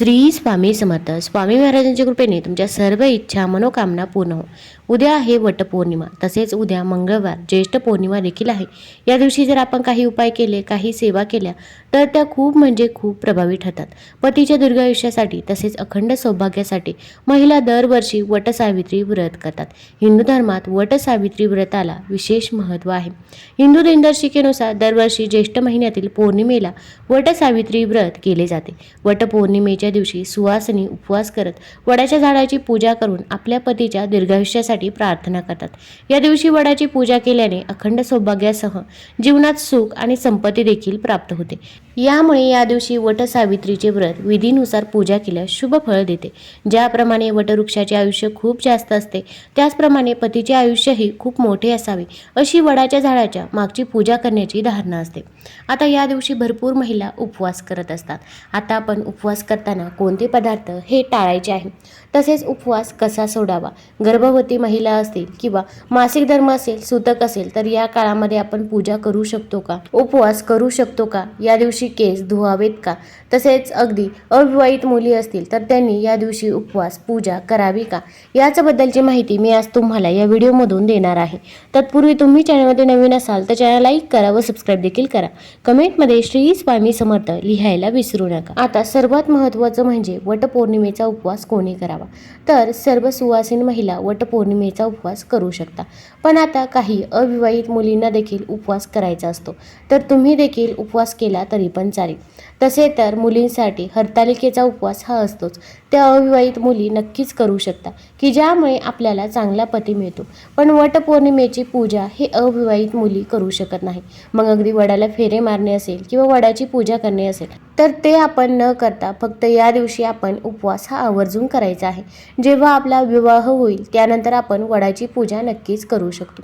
श्री स्वामी समर्थ. स्वामी महाराजांच्या कृपेने तुमच्या सर्व इच्छा मनोकामना पूर्ण हो. उद्या आहे वटपौर्णिमा. तसेच उद्या मंगळवार ज्येष्ठ पौर्णिमा देखील आहे. या दिवशी जर आपण काही उपाय केले काही सेवा केल्या तर त्या खूप म्हणजे खूप प्रभावी ठरतात. पतीच्या दीर्घायुष्यासाठी तसेच अखंड सौभाग्यासाठी महिला दरवर्षी वटसावित्री व्रत करतात. हिंदू धर्मात वटसावित्री व्रताला विशेष महत्त्व आहे. हिंदू दिनदर्शिकेनुसार दरवर्षी ज्येष्ठ महिन्यातील पौर्णिमेला वटसावित्री व्रत केले जाते. वटपौर्णिमेच्या दिवशी सुवासनी उपवास करत वडाच्या झाडाची पूजा करून आपल्या पतीच्या दीर्घायुष्यासाठी प्रार्थना करतात. या दिवशी वडाची पूजा केल्याने अखंड सौभाग्यासह जीवनात सुख आणि संपत्ती देखील प्राप्त होते. यामुळे या दिवशी वटसावित्रीचे व्रत विधीनुसार पूजा केल्यास शुभ फळ देते. ज्याप्रमाणे वटवृक्षाचे आयुष्य खूप जास्त असते त्याचप्रमाणे पतीचे आयुष्यही खूप मोठे असावे अशी वडाच्या झाडाच्या मागची पूजा करण्याची धारणा असते. आता या दिवशी भरपूर महिला उपवास करत असतात. आता आपण उपवास करताना कोणते पदार्थ हे टाळायचे आहे? तसेच उपवास कसा सोडावा? गर्भवती महिला असतील किंवा मासिक धर्म असेल सुतक असेल तर या काळामध्ये आपण पूजा करू शकतो का? उपवास करू शकतो का? या दिवशी केस धुवावेत का? तसेच अगदी अविवाहित मुली असतील तर त्यांनी या दिवशी उपवास पूजा करावी का? याच्याबद्दलची माहिती मी आज तुम्हाला या व्हिडिओमधून देणार आहे. तत्पूर्वी तुम्ही चॅनलमध्ये नवीन असाल तर चॅनल लाईक करा व सबस्क्राईब देखील करा. कमेंटमध्ये श्री स्वामी समर्थ लिहायला विसरू नका. आता सर्वात महत्त्वाचं म्हणजे वटपौर्णिमेचा उपवास कोणी करावा? तर सर्व सुवासीन महिला वटपौर्णिमेचा उपवास करू शकता. पण आता काही अविवाहित मुलींना देखील उपवास करायचा असतो. तर तुम्ही देखील उपवास केला तरी पण चालेल. तसे तर मुलींसाठी हरतालिकेचा उपवास हा असतोच. त्या अविवाहित मुली नक्कीच करू शकता की ज्यामुळे आपल्याला चांगला पती मिळतो. पण वटपौर्णिमेची पूजा हे अविवाहित मुली करू शकत नाही. मग अगदी वडाला फेरे मारणे असेल किंवा वडाची पूजा करणे असेल तर ते आपण न करता फक्त या दिवशी आपण उपवास हा आवर्जून करायचा आहे. जेव्हा आपला विवाह होईल त्यानंतर आपण वडाची पूजा नक्कीच करू शकतो.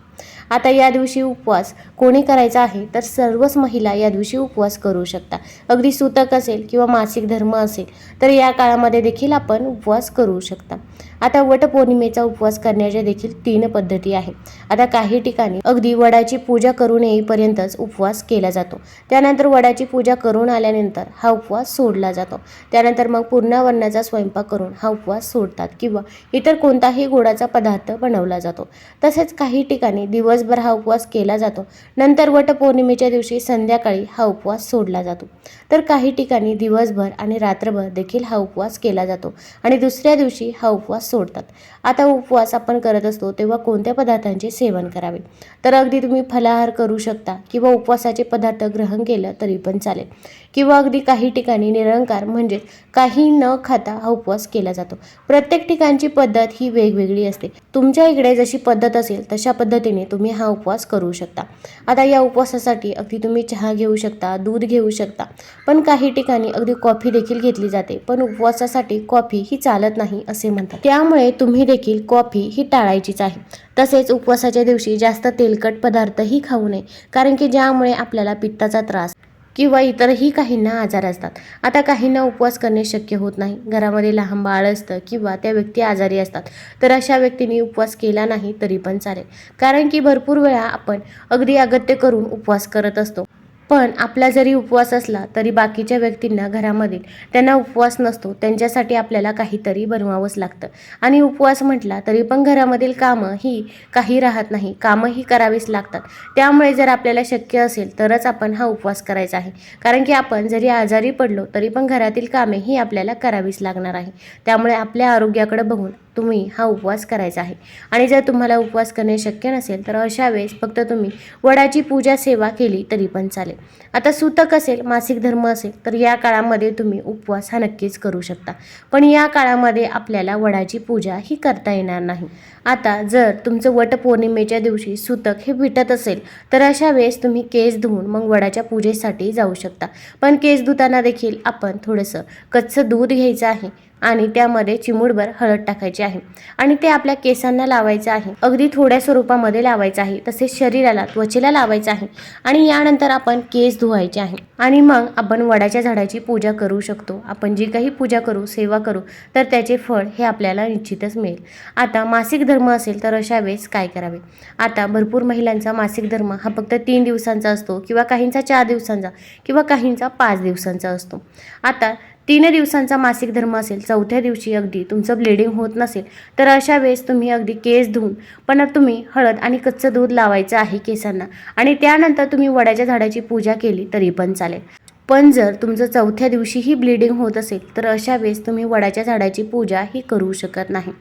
आता या दिवशी उपवास कोणी करायचा आहे तर सर्वच महिला या दिवशी उपवास करू शकता. अगदी सुतक असेल किंवा मासिक धर्म असेल तर या काळामध्ये देखील आपण उपवास करू शकता. आता वटपौर्णिमेचा उपवास करण्याच्या देखील तीन पद्धती आहेत आता काही ठिकाणी अगदी वडाची पूजा करून येईपर्यंतच उपवास केला जातो. त्यानंतर वडाची पूजा करून आल्यानंतर हा उपवास सोडला जातो. त्यानंतर मग पूर्णावरणाचा स्वयंपाक करून हा उपवास सोडतात किंवा इतर कोणताही गोडाचा पदार्थ बनवला जातो. तसेच काही ठिकाणी दिवसभर हा उपवास केला जातो. नंतर वटपौर्णिमेच्या दिवशी संध्याकाळी हा उपवास सोडला जातो. तर काही ठिकाणी दिवसभर आणि रात्रभर देखील हा उपवास केला जातो आणि दुसऱ्या दिवशी हा उपवास उपवास सोडतात. आता उपवास आपण करत असतो तेव्हा कोणत्या पदार्थांचे सेवन करावे? तर अगदी तुम्ही फलाहार करू शकता किंवा उपवासाचे पदार्थ ग्रहण केलं तरी पण चालेल. किंवा अगदी काही ठिकाणी निरंकार म्हणजेच काही न खाता हा उपवास केला जातो. प्रत्येक ठिकाणची पद्धत ही वेगवेगळी असते. तुमच्या इकडे जशी पद्धत असेल तशा पद्धतीने तुम्ही हा उपवास करू शकता. आता या उपवासासाठी अगदी तुम्ही चहा घेऊ शकता दूध घेऊ शकता. पण काही ठिकाणी अगदी कॉफी देखील घेतली जाते. पण उपवासासाठी कॉफी ही चालत नाही असे म्हणतात. त्यामुळे तुम्ही देखील कॉफी ही टाळायचीच आहे. तसेच उपवासाच्या दिवशी जास्त तेलकट पदार्थही खाऊ नये कारण की ज्यामुळे आपल्याला पित्ताचा त्रास किंवा इतरही काहींना आजार असतात. आता काहींना उपवास करणे शक्य होत नाही. घरामध्ये लहान बाळ असतं किंवा त्या व्यक्ती आजारी असतात तर अशा व्यक्तींनी उपवास केला नाही तरी पण चालेल. कारण की भरपूर वेळा आपण अगदी अगत्य करून उपवास करत असतो. पण आपला जरी उपवास असला तरी बाकीच्या व्यक्तींना घरामधील त्यांना उपवास नसतो. त्यांच्यासाठी आपल्याला काहीतरी बनवावंच लागतं. आणि उपवास म्हटला तरी पण घरामधील कामं ही काही राहत नाही. कामंही करावीच लागतात. त्यामुळे जर आपल्याला शक्य असेल तरच आपण हा उपवास करायचा आहे. कारण की आपण जरी आजारी पडलो तरी पण घरातील कामे ही आपल्याला करावीच लागणार आहे. त्यामुळे आपल्या आरोग्याकडे बघून तुम्ही हा उपवास करायचा आहे. आणि जर तुम्हाला उपवास करणे शक्य नसेल तर अशा वेळेस फक्त तुम्ही वडाची पूजा सेवा केली तरी पण चालेल. आता सुतक असेल मासिक धर्म असेल तर या काळामध्ये तुम्ही उपवास हा नक्कीच करू शकता. पण या काळामध्ये आपल्याला वडाची पूजा ही करता येणार नाही. आता जर तुमचं वटपौर्णिमेच्या दिवशी सुतक हे भेटत असेल तर अशा वेळेस तुम्ही केस धुवून मग वडाच्या पूजेसाठी जाऊ शकता. पण केस धुताना देखील आपण थोडंसं कच्चं दूध घ्यायचं आहे. आणि त्यामध्ये चिमूटभर हळद टाकायची आहे. आणि ते आपल्या केसांना लावायचं आहे. अगदी थोड्या स्वरूपामध्ये लावायचं आहे. तसेच शरीराला त्वचेला लावायचं आहे. आणि यानंतर आपण केस धुवायचे आहे. आणि मग आपण वडाच्या झाडाची पूजा करू शकतो. आपण जी काही पूजा करू सेवा करू तर त्याचे फळ हे आपल्याला निश्चितच मिळेल. आता मासिक धर्म असेल तर अशा वेळेस काय करावे? आता भरपूर महिलांचा मासिक धर्म हा फक्त तीन दिवसांचा असतो किंवा काहींचा चार दिवसांचा किंवा काहींचा पाच दिवसांचा असतो. आता तीन दिवसांचा मासिक धर्म असेल चौथ्या दिवशी अगदी तुमचं ब्लिडिंग होत नसेल तर अशा वेळेस तुम्ही अगदी केस धुवून पण तुम्ही हळद आणि कच्चं दूध लावायचं आहे केसांना आणि त्यानंतर तुम्ही वडाच्या झाडाची पूजा केली तरी पण चालेल. पण जर तुमचं चौथ्या दिवशीही ब्लिडिंग होत असेल तर अशा वेळेस तुम्ही वडाच्या झाडाची पूजा ही करू शकत नाही.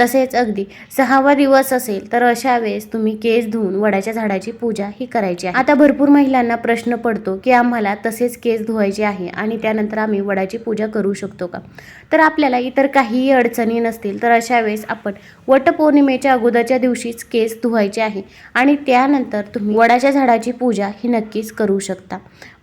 तसेच अगदी सहावा दिवस असेल तर अशा वेळेस तुम्ही केस धुवून वडाच्या झाडाची पूजा ही करायची आहे. आता भरपूर महिलांना प्रश्न पडतो की आम्हाला तसेच केस धुवायचे आहे आणि त्यानंतर आम्ही वडाची पूजा करू शकतो का? तर आपल्याला इतर काहीही अडचणी नसतील तर अशा वेळेस आपण वटपौर्णिमेच्या अगोदरच्या दिवशीच केस धुवायचे आहे आणि त्यानंतर तुम्ही वडाच्या झाडाची पूजा ही नक्कीच करू शकता.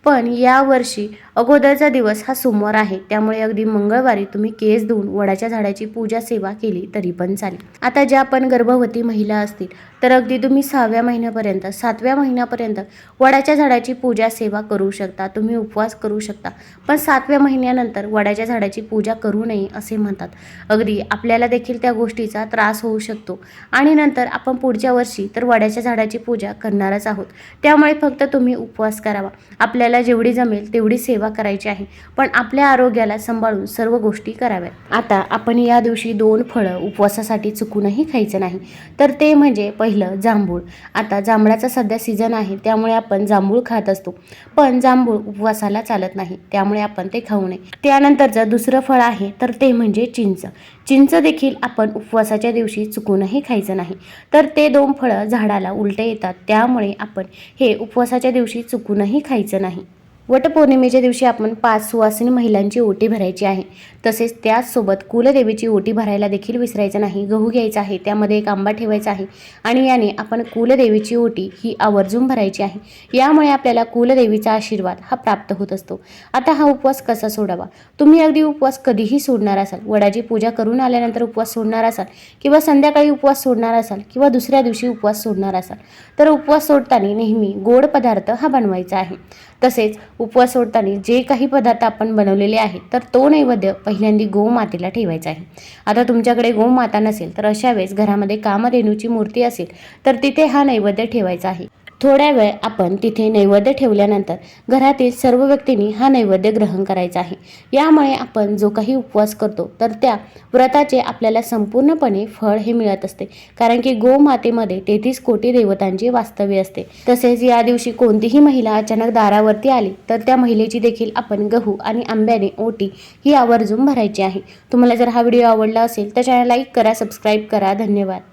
पण यावर्षी अगोदरचा दिवस हा सोमवार आहे. त्यामुळे अगदी मंगळवारी तुम्ही केस धुवून वडाच्या झाडाची पूजा सेवा केली तरी पण चालेल. आता ज्या पण गर्भवती महिला असतील तर अगदी तुम्ही सहाव्या महिन्यापर्यंत सातव्या महिन्यापर्यंत वडाच्या झाडाची पूजा सेवा करू शकता. तुम्ही उपवास करू शकता. पण सातव्या महिन्यानंतर वडाच्या झाडाची पूजा करू नये असे म्हणतात. अगदी आपल्याला देखील त्या गोष्टीचा त्रास होऊ शकतो. आणि नंतर आपण पुढच्या वर्षी तर वडाच्या झाडाची पूजा करणारच आहोत. त्यामुळे फक्त तुम्ही उपवास करावा. आपल्याला जेवढी जमेल तेवढी सेवा सेवा करायची आहे. पण आपल्या आरोग्याला सांभाळून सर्व गोष्टी कराव्यात. आता आपण या दिवशी दोन फळं उपवासासाठी चुकूनही खायचं नाही. तर ते म्हणजे पहिलं जांभूळ. आता जांभळाचा सध्या सीझन आहे त्यामुळे आपण जांभूळ खात असतो. पण जांभूळ उपवासाला चालत नाही त्यामुळे आपण ते खाऊ नये. त्यानंतरचं दुसरं फळ आहे तर ते म्हणजे चिंच. चिंच देखील आपण उपवासाच्या दिवशी चुकूनही खायचं नाही. तर ते दोन फळं झाडाला उलटे येतात त्यामुळे आपण हे उपवासाच्या दिवशी चुकूनही खायचं नाही. वटपौर्णिमेच्या दिवशी आपण पाच सुवासिनी महिलांची ओटी भरायची आहे. तसेच त्याचसोबत कुलदेवीची ओटी भरायला देखील विसरायचं नाही. गहू घ्यायचा आहे त्यामध्ये एक आंबा ठेवायचा आहे आणि याने आपण कुलदेवीची ओटी ही आवर्जून भरायची आहे. यामुळे आपल्याला कुलदेवीचा आशीर्वाद हा प्राप्त होत असतो. आता हा उपवास कसा सोडावा? तुम्ही अगदी उपवास कधीही सोडणार असाल. वडाची पूजा करून आल्यानंतर उपवास सोडणार असाल किंवा संध्याकाळी उपवास सोडणार असाल किंवा दुसऱ्या दिवशी उपवास सोडणार असाल. तर उपवास सोडताना नेहमी गोड पदार्थ हा बनवायचा आहे. तसेच उपवास सोडताना जे काही पदार्थ आपण बनवलेले आहेत तर तो नैवेद्य पहिल्यांदी गोमातेला ठेवायचा आहे. आता तुमच्याकडे गोमाता नसेल तर अशा वेळेस घरामध्ये कामधेनूची मूर्ती असेल तर तिथे हा नैवेद्य ठेवायचा आहे. थोड्या वेळ आपण तिथे नैवेद्य ठेवल्यानंतर घरातील सर्व व्यक्तींनी हा नैवेद्य ग्रहण करायचा आहे. यामुळे आपण जो काही उपवास करतो तर त्या व्रताचे आपल्याला संपूर्णपणे फळ हे मिळत असते. कारण की गोमातेमध्ये तेहतीस कोटी देवतांची वास्तव्य असते. तसेच या दिवशी कोणतीही महिला अचानक दारावरती आली तर त्या महिलेची देखील आपण गहू आणि आंब्याने ओटी ही आवर्जून भरायची आहे. तुम्हाला जर हा व्हिडिओ आवडला असेल तर चॅनल लाईक करा सबस्क्राईब करा. धन्यवाद.